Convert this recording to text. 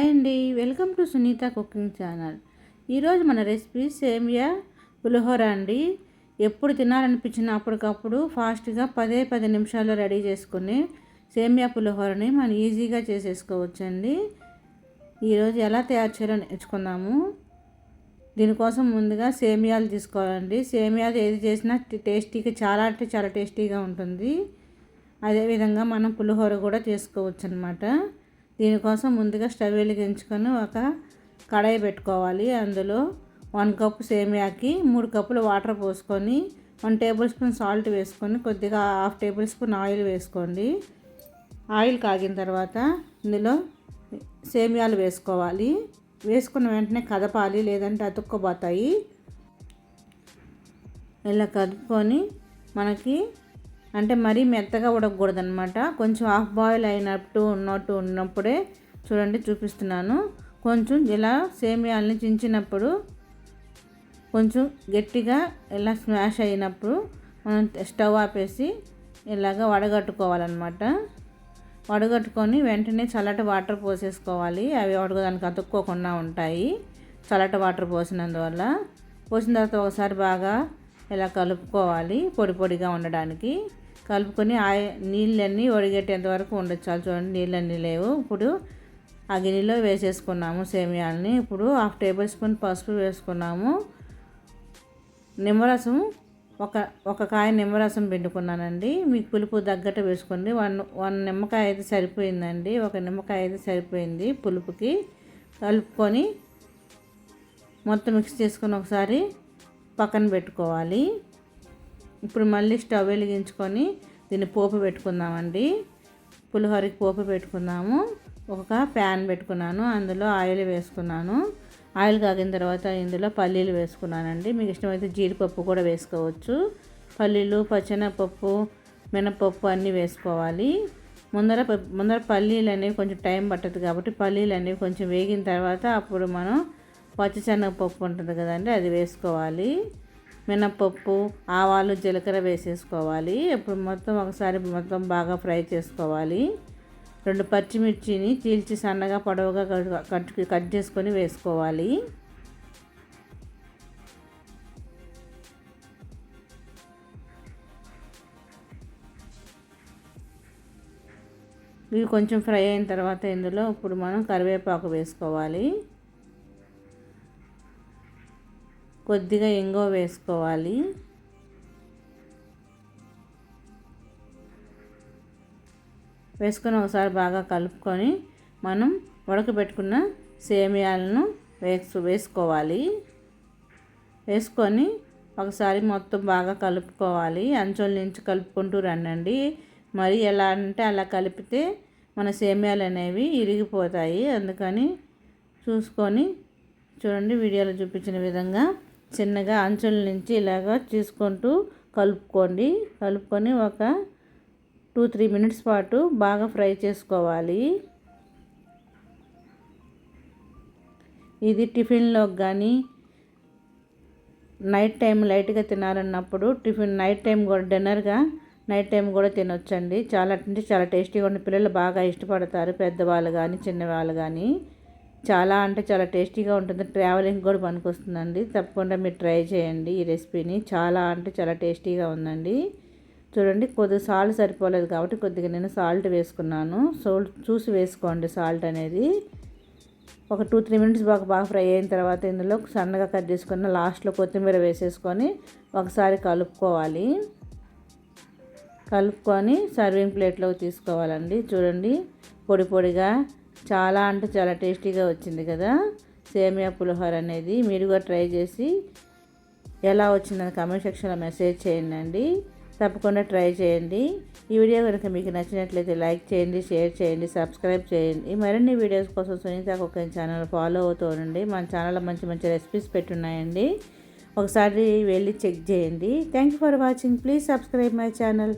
Hi అండి. Welcome to Sunitha cooking channel. ఈరోజు మన రెసిపీ సేమియా పులిహోర అండి. ఎప్పుడు తినాలనిపించిన అప్పటికప్పుడు ఫాస్ట్గా పదే పది నిమిషాల్లో రెడీ చేసుకుని సేమియా పులిహోరని మనం ఈజీగా చేసేసుకోవచ్చండి. ఈరోజు ఎలా తయారు చేయాలో నేర్చుకుందాము. దీనికోసం ముందుగా సేమియాలు తీసుకోవాలండి. సేమియాలు ఏది చేసినా టేస్టీగా చాలా అంటే చాలా టేస్టీగా ఉంటుంది. అదేవిధంగా మనం పులిహోర కూడా చేసుకోవచ్చు అనమాట దీనికోసం ముందుగా స్టవ్ వెలిగించుకొని ఒక కడాయి పెట్టుకోవాలి. అందులో వన్ కప్ సేమియాకి మూడు కప్పులు వాటర్ పోసుకొని వన్ టేబుల్ స్పూన్ సాల్ట్ వేసుకొని కొద్దిగా హాఫ్ టేబుల్ స్పూన్ ఆయిల్ వేసుకోండి. ఆయిల్ కాగిన తర్వాత ఇందులో సేమియాలు వేసుకోవాలి. వేసుకున్న వెంటనే కదపాలి లేదంటే అతుక్కుపోతాయి ఇలా కదుపుకొని మనకి అంటే మరీ మెత్తగా ఉడకకూడదు అనమాట కొంచెం హాఫ్ బాయిల్ అయినట్టు ఉన్నట్టు ఉన్నప్పుడే చూడండి చూపిస్తున్నాను. కొంచెం ఇలా సేమియాలని చించినప్పుడు కొంచెం గట్టిగా ఇలా స్మాష్ అయినప్పుడు మనం స్టవ్ ఆపేసి ఇలాగ వడగట్టుకోవాలన్నమాట. వడగట్టుకొని వెంటనే చల్లటి వాటర్ పోసేసుకోవాలి. అవి వడగదానికి అతుక్కోకుండా ఉంటాయి. చల్లటి వాటర్ పోసినందువల్ల. పోసిన తర్వాత ఒకసారి బాగా ఇలా కలుపుకోవాలి పొడి పొడిగా ఉండడానికి. కలుపుకొని ఆ నీళ్ళన్నీ ఒడిగట్టేంత వరకు ఉండొచ్చాలి చూడండి నీళ్ళన్నీ లేవు. ఇప్పుడు ఆ గిన్నెలో వేసేసుకున్నాము సేమియాలని. ఇప్పుడు హాఫ్ టేబుల్ స్పూన్ పసుపు వేసుకున్నాము. నిమ్మరసం ఒక ఒక కాయ నిమ్మరసం పిండుకున్నానండి. మీకు పులుపు తగ్గట్టు వేసుకోండి. వన్ వన్ నిమ్మకాయ అయితే సరిపోయిందండి. ఒక నిమ్మకాయ అయితే సరిపోయింది పులుపుకి. కలుపుకొని మొత్తం మిక్స్ చేసుకొని ఒకసారి పక్కన పెట్టుకోవాలి. ఇప్పుడు మళ్ళీ స్టవ్ వెలిగించుకొని దీన్ని పోపు పెట్టుకుందామండి. పులిహోరకి పోపు పెట్టుకుందాము ఒక ప్యాన్ పెట్టుకున్నాను. అందులో ఆయిల్ వేసుకున్నాను. ఆయిల్ కాగిన తర్వాత ఇందులో పల్లీలు వేసుకున్నానండి. మీకు ఇష్టమైతే జీడిపప్పు కూడా వేసుకోవచ్చు. పల్లీలు పచ్చెనపప్పు మినపప్పు అన్నీ వేసుకోవాలి. ముందర ముందర పల్లీలు అనేవి కొంచెం టైం పట్టదు కాబట్టి పల్లీలు అనేవి కొంచెం వేగిన తర్వాత అప్పుడు మనం పచ్చిశనగపప్పు ఉంటుంది కదండి అది వేసుకోవాలి. మినపప్పు ఆవాలు జీలకర్ర వేసేసుకోవాలి. ఇప్పుడు మొత్తం ఒకసారి మొత్తం బాగా ఫ్రై చేసుకోవాలి. రెండు పచ్చిమిర్చిని చీల్చి సన్నగా పొడవుగా కట్ కట్ చేసుకొని వేసుకోవాలి. ఇవి కొంచెం ఫ్రై అయిన తర్వాత ఇందులో ఇప్పుడు మనం కరివేపాకు వేసుకోవాలి. కొద్దిగా ఇంగో వేసుకోవాలి. వేసుకొని ఒకసారి బాగా కలుపుకొని మనం ఉడకబెట్టుకున్న సేమియాలను వేసు వేసుకోవాలి. వేసుకొని ఒకసారి మొత్తం బాగా కలుపుకోవాలి. అంచుల నుంచి కలుపుకుంటూ రండి మరి ఎలా అంటే అలా కలిపితే మన సేమియాలు అనేవి ఇరిగిపోతాయి. అందుకని చూసుకొని చూడండి వీడియోలో చూపించిన విధంగా చిన్నగా అంచుల నుంచి ఇలాగ చూసుకుంటూ కలుపుకోండి. కలుపుకొని ఒక టూ త్రీ మినిట్స్ పాటు బాగా ఫ్రై చేసుకోవాలి. ఇది టిఫిన్లోకి కానీ నైట్ టైం లైట్గా తినాలన్నప్పుడు టిఫిన్ నైట్ టైం కూడా డిన్నర్గా నైట్ టైం కూడా తినొచ్చండి. చాలా అంటే చాలా టేస్టీగా ఉండి పిల్లలు బాగా ఇష్టపడతారు పెద్దవాళ్ళు కానీ చిన్నవాళ్ళు కానీ చాలా అంటే చాలా టేస్టీగా ఉంటుంది. ట్రావెలింగ్ కూడా పనికొస్తుందండి. తప్పకుండా మీరు ట్రై చేయండి ఈ రెసిపీని. చాలా అంటే చాలా టేస్టీగా ఉందండి. చూడండి కొద్దిగా సాల్ట్ సరిపోలేదు కాబట్టి కొద్దిగా నేను సాల్ట్ వేసుకున్నాను. సాల్ట్ చూసి వేసుకోండి సాల్ట్ అనేది. ఒక టూ త్రీ మినిట్స్ బాగా బాగా ఫ్రై అయిన తర్వాత ఇందులో సన్నగా కట్ చేసుకున్న లాస్ట్లో కొత్తిమీర వేసేసుకొని ఒకసారి కలుపుకోవాలి. కలుపుకొని సర్వింగ్ ప్లేట్లోకి తీసుకోవాలండి. చూడండి పొడి పొడిగా చాలా అంటే చాలా టేస్టీగా వచ్చింది కదా. సేమియా పులిహోర అనేది మీరు కూడా ట్రై చేసి ఎలా వచ్చిందని కమెంట్ సెక్షన్లో మెసేజ్ చేయండి తప్పకుండా ట్రై చేయండి. ఈ వీడియో కనుక మీకు నచ్చినట్లయితే లైక్ చేయండి షేర్ చేయండి సబ్స్క్రైబ్ చేయండి. మరిన్ని వీడియోస్ కోసం సునీత కుకింగ్ ఛానల్ ఫాలో అవుతూ ఉండండి. మన ఛానల్లో మంచి మంచి రెసిపీస్ పెట్టున్నాయండి. ఒకసారి వెళ్ళి చెక్ చేయండి. Thank you for watching please subscribe my channel